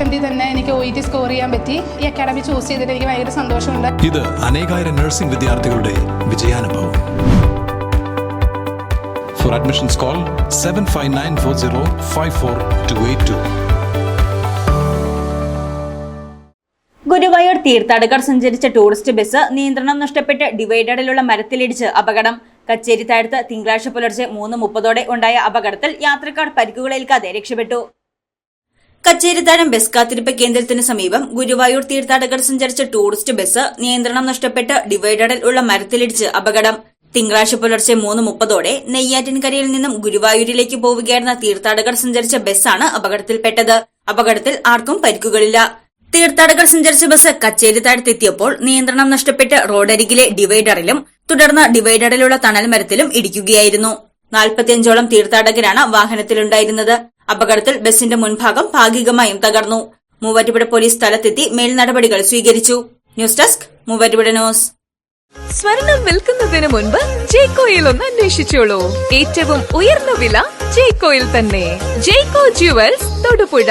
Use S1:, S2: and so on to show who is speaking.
S1: അറ്റംപ്റ്റിൽ തന്നെ എനിക്ക് O E T score ചെയ്യാൻ പറ്റി. ഈ അക്കാഡമി ചൂസ് ചെയ്തിട്ട് എനിക്ക് ഭയങ്കര സന്തോഷമുണ്ട്.
S2: ഇത് അനേകായിരം നഴ്സിംഗ് വിദ്യാർത്ഥികളുടെ വിജയാനുഭവം. For admissions call seven five nine four zero five four two eight two
S3: Guruvayur തീർത്ഥാടകർ സഞ്ചരിച്ച ടൂറിസ്റ്റ് ബസ് നിയന്ത്രണം നഷ്ടപ്പെട്ട് ഡിവൈഡറിലുള്ള മരത്തിലിടിച്ച് അപകടം. കച്ചേരി താഴത്ത് തിങ്കളാഴ്ച പുലർച്ചെ മൂന്ന് മുപ്പതോടെ ഉണ്ടായ അപകടത്തിൽ യാത്രക്കാർ പരിക്കുകളേൽക്കാതെ രക്ഷപ്പെട്ടു. കച്ചേരിത്താഴം ബസ് കാത്തിരിപ്പ് കേന്ദ്രത്തിന് സമീപം ഗുരുവായൂർ തീർത്ഥാടകർ സഞ്ചരിച്ച ടൂറിസ്റ്റ് ബസ് നിയന്ത്രണം നഷ്ടപ്പെട്ട് ഡിവൈഡറിൽ ഉള്ള മരത്തിലിടിച്ച് അപകടം. തിങ്കളാഴ്ച പുലർച്ചെ മൂന്ന് മുപ്പതോടെ നെയ്യാറ്റിൻകരയിൽ നിന്നും ഗുരുവായൂരിലേക്ക് പോവുകയായിരുന്ന തീർത്ഥാടകർ സഞ്ചരിച്ച ബസ്സാണ് അപകടത്തിൽപ്പെട്ടത്. അപകടത്തിൽ ആർക്കും പരിക്കുകളില്ല. തീർത്ഥാടകർ സഞ്ചരിച്ച ബസ് കച്ചേരി താഴത്തെത്തിയപ്പോൾ നിയന്ത്രണം നഷ്ടപ്പെട്ട് റോഡരികിലെ ഡിവൈഡറിലും തുടർന്ന് ഡിവൈഡറിലുള്ള തണൽ മരത്തിലും ഇടിക്കുകയായിരുന്നു. നാൽപ്പത്തിയഞ്ചോളം തീർത്ഥാടകരാണ് വാഹനത്തിലുണ്ടായിരുന്നത്. അപകടത്തിൽ ബസിന്റെ മുൻഭാഗം ഭാഗികമായും തകർന്നു. മൂവാറ്റുപുഴ പോലീസ് സ്ഥലത്തെത്തി മേൽ നടപടികൾ സ്വീകരിച്ചു. News desk Muvattupuzha news.
S4: സ്വർണം വിൽക്കുന്നതിന് മുൻപ് ജേക്കോയിൽ ഒന്ന് അന്വേഷിച്ചോളൂ. ഏറ്റവും ഉയർന്ന വില ജേക്കോയിൽ തന്നെ. ജേക്കോ ജുവൽസ് തൊടുപുഴ.